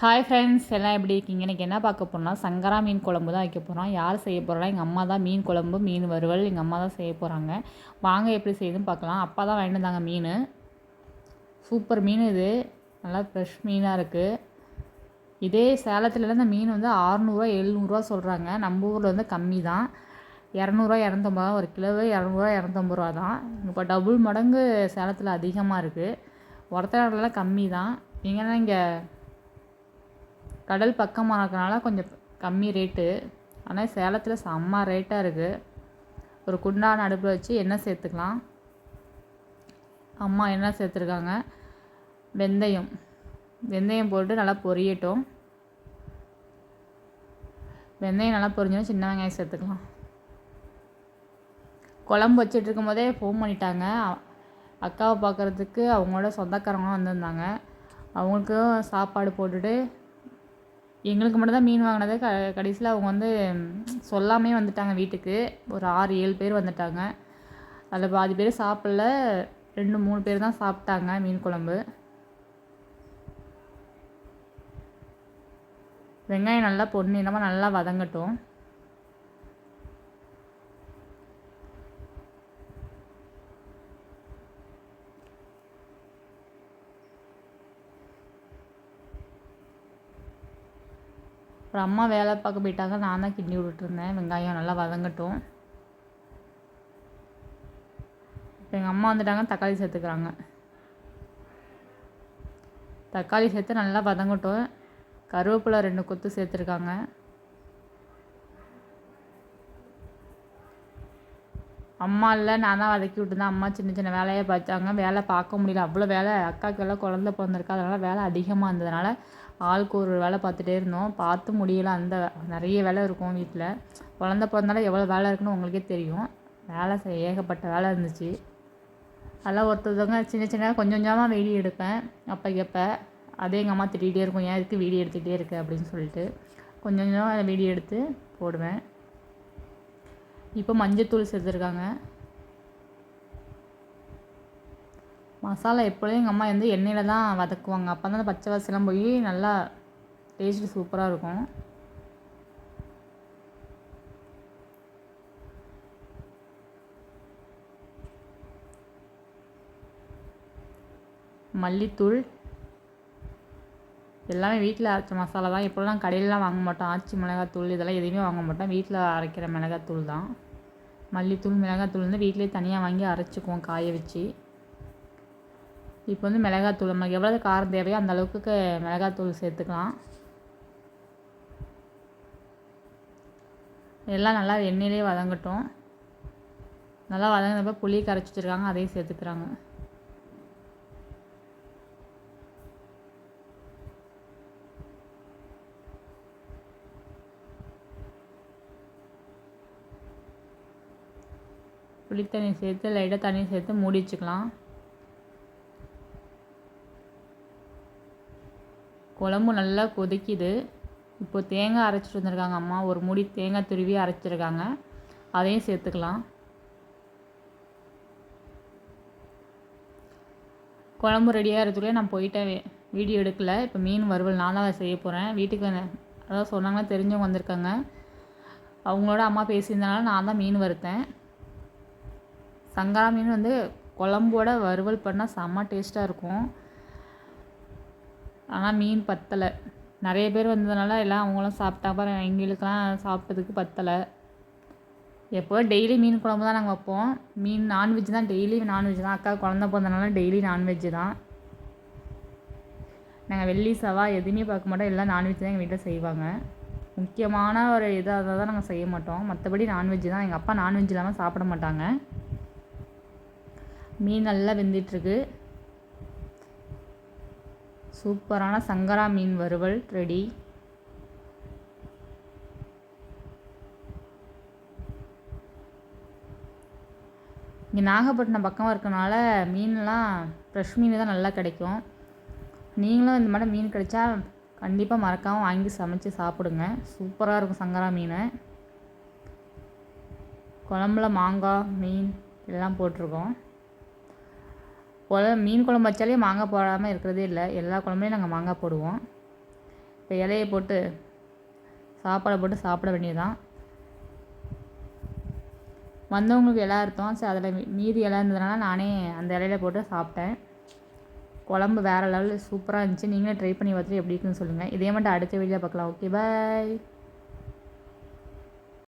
Hi friends எல்லாம் எப்படி இருக்கீங்க? இன்றைக்கி என்ன பார்க்க போகிறோம்னா சங்கரா மீன் குழம்பு தான் வைக்க போகிறோம் யார் செய்ய போகிறோம்னா எங்கள் அம்மா தான் மீன் குழம்பு மீன் வறுவல். எங்கள் அம்மா தான் செய்ய போகிறாங்க வாங்க எப்படி செய்யுதுன்னு பார்க்கலாம். அப்பா தான் வாங்கிட்டு வந்தாங்க மீன். சூப்பர் மீன் இது. நல்லா ஃப்ரெஷ் மீனாக இருக்குது இதே சேலத்துலலாம் இந்த மீன் வந்து ஆறுநூறுவா எழுநூறுவா சொல்கிறாங்க நம்ம ஊரில் வந்து கம்மி தான். இரநூறுவா இரநூத்தம்பது ரூபா. ஒரு கிலோவே இரநூறுவா இரநூத்தம்பது ரூபா தான். இப்போ டபுள் மடங்கு சேலத்தில் அதிகமாக இருக்குது ஒருத்தரெல்லாம் கம்மி தான். நீங்கள் இங்கே கடல் பக்கமாக இருக்கனால கொஞ்சம் கம்மி ரேட்டு ஆனால் சேலத்தில் செம்ம ரேட்டாக இருக்குது ஒரு குண்டான அடுப்பில் வச்சு எண்ணெய் சேர்த்துக்கலாம். அம்மா எண்ணெய் சேர்த்துருக்காங்க. வெந்தயம். வெந்தயம் போட்டு நல்லா பொரியட்டும். வெந்தயம் நல்லா பொரிஞ்சோன்னா சின்ன வெங்காயம் சேர்த்துக்கலாம். குழம்பு வச்சிட்டு இருக்கும்போதே ஃபோன் பண்ணிட்டாங்க. அக்காவை பார்க்குறதுக்கு அவங்களோட சொந்தக்காரங்களும் வந்திருந்தாங்க. அவங்களுக்கும் சாப்பாடு போட்டுட்டு எங்களுக்கு மட்டும்தான் மீன் வாங்கினது க கடைசியில் அவங்க வந்து சொல்லாமே வந்துட்டாங்க வீட்டுக்கு. ஒரு ஆறு ஏழு பேர் வந்துட்டாங்க. அதில் பாதி பேர் சாப்பிடல. ரெண்டு மூணு பேர் தான் சாப்பிட்டாங்க மீன் குழம்பு. வெங்காயம் நல்லா பொன்னிறமாக நல்லா வதங்கட்டும். அப்புறம் அம்மா வேலை பார்க்க போயிட்டாங்க. நான் தான் கிண்டி விட்டுருந்தேன் வெங்காயம் நல்லா வதங்கட்டும். இப்போ எங்கள் அம்மா வந்துட்டாங்க. தக்காளி சேர்த்துக்கிறாங்க. தக்காளி சேர்த்து நல்லா வதங்கட்டும். கருவேப்பிலை ரெண்டு கொத்து சேர்த்துருக்காங்க. அம்மா இல்லை நான் தான் வதக்கி விட்டுருந்தேன். அம்மா சின்ன சின்ன வேலையை பார்த்தாங்க. வேலை பார்க்க முடியல. அவ்வளோ வேலை அக்காவுக்கு எல்லாம் குழந்த பிறந்திருக்கா. அதனால் வேலை அதிகமாக இருந்ததுனால ஆளுக்கு ஒரு வேலை பார்த்துட்டே இருந்தோம். பார்த்து முடியல. அந்த நிறைய வேலை இருக்கும் வீட்டில் குழந்த பிறந்தால எவ்வளோ வேலை இருக்குன்னு உங்களுக்கே தெரியும். வேலை செய்ய ஏகப்பட்ட வேலை இருந்துச்சு. அதெல்லாம் ஒருத்தவங்க சின்ன சின்ன கொஞ்சம் கொஞ்சமாக வீடியோ எடுப்பேன். அப்போ எப்போ அதே எங்கள் அம்மா திட்டிகிட்டே இருக்கும். ஏன் இதுக்கு வீடியோ எடுத்துகிட்டே இருக்கு? அப்படின்னு சொல்லிட்டு கொஞ்சம் கொஞ்சமாக வீடியோ எடுத்து போடுவேன். இப்போ மஞ்சத்தூள் சேர்த்துருக்காங்க மசாலா எப்பொழுதும் எங்கள் அம்மா வந்து எண்ணெயில் தான் வதக்குவாங்க. அப்போ தான் பச்சை வாசலாம் போய் நல்லா டேஸ்ட்டு சூப்பராக இருக்கும். மல்லித்தூள். எல்லாமே வீட்டில் அரைச்ச மசாலா தான். இப்போலாம் கடையிலலாம் வாங்க மாட்டோம். ஆச்சி மிளகாத்தூள் இதெல்லாம் எதுவுமே வாங்க மாட்டோம். வீட்டில் அரைக்கிற மிளகாத்தூள் தான். மல்லித்தூள் மிளகாத்தூள் வந்து வீட்டிலே தனியாக வாங்கி அரைச்சிக்குவோம் காய வச்சு. இப்போ வந்து மிளகாத்தூள் நமக்கு எவ்வளோ காரம் தேவையோ அந்த அளவுக்கு மிளகாத்தூள் சேர்த்துக்கலாம். எல்லாம் நல்லா எண்ணெயிலே வதங்கட்டும். நல்லா வதங்கினப்ப புளி கரைச்சி வச்சுருக்காங்க அதையும் சேர்த்துக்கிறாங்க. புளித்தண்ணி சேர்த்து லைட்டாக தண்ணி சேர்த்து மூடி வச்சுக்கலாம். குழம்பு நல்லா கொதிக்குது. இப்போ தேங்காய் அரைச்சிட்டு வந்திருக்காங்க அம்மா. ஒரு மூடி தேங்காய் துருவி அரைச்சிருக்காங்க. அதையும் சேர்த்துக்கலாம். குழம்பு ரெடியாக இருக்கிறதுக்குள்ளே நான் போயிட்டேன் வீடியோ எடுக்கல. இப்போ மீன் வறுவல் நான் தான் செய்ய போகிறேன் வீட்டுக்கு அதாவது சொன்னாங்கன்னா தெரிஞ்சவங்க வந்திருக்காங்க. அவங்களோட அம்மா பேசியிருந்தனால நான் தான் மீன் வறுத்தேன். சங்கரா மீன் வந்து குழம்போட வறுவல் பண்ணால் செம்ம டேஸ்ட்டாக இருக்கும். ஆனால் மீன் பத்தலை. நிறைய பேர் வந்ததுனால எல்லாம் அவங்களும் சாப்பிட்டா அப்புறம் எங்களுக்கெலாம் சாப்பிட்டதுக்கு பத்தலை. எப்போ டெய்லி மீன் குழம்பு தான் நாங்கள் வைப்போம். மீன் நான்வெஜ் தான் டெய்லி நான்வெஜ் தான். அக்கா குழந்த பிறந்தனால டெய்லி நான்வெஜ் தான். நாங்கள் வெள்ளி செவ்வாய் எதுவுமே பார்க்க மாட்டோம். எல்லாம் நான்வெஜ் தான் எங்கள் வீட்டில் செய்வாங்க. முக்கியமான ஒரு இதாக தான் நாங்கள் செய்ய மாட்டோம். மற்றபடி நான்வெஜ் தான். எங்கள் அப்பா நான்வெஜ் இல்லாமல் சாப்பிட மாட்டாங்க. மீன் நல்லா வெந்துட்டுருக்கு. சூப்பரான சங்கரா மீன் வறுவல் ரெடி இங்கே நாகப்பட்டினம் பக்கமாக இருக்கனால மீன்லாம் ஃப்ரெஷ் மீன் தான் நல்லா கிடைக்கும். நீங்களும் இந்த மாதிரி மீன் கிடைச்சா கண்டிப்பாக மறக்காமல் வாங்கி சமைச்சு சாப்பிடுங்க. சூப்பராக இருக்கும் சங்கரா மீன். குழம்புல மாங்காய் மீன் எல்லாம் போட்டிருக்கோம். குழ மீன் குழம்பு வச்சாலே மாங்காய் போடாமல் இருக்கிறதே இல்லை. எல்லா குழம்புலையும் நாங்கள் மாங்காய் போடுவோம். இப்போ இலையை போட்டு சாப்பாடை போட்டு சாப்பிட வேண்டியதுதான். வந்தவங்களுக்கு இலை அறுத்தோம். சரி அதில் மீதி இலை இருந்ததுனால நானே அந்த இலையில போட்டு சாப்பிட்டேன். குழம்பு வேறு லெவலில் சூப்பராக இருந்துச்சு. நீங்களே ட்ரை பண்ணி பார்த்துட்டு எப்படி இருக்குன்னு சொல்லுங்கள் இதே மட்டும் அடுத்த வீடியோ பார்க்கலாம். Okay bye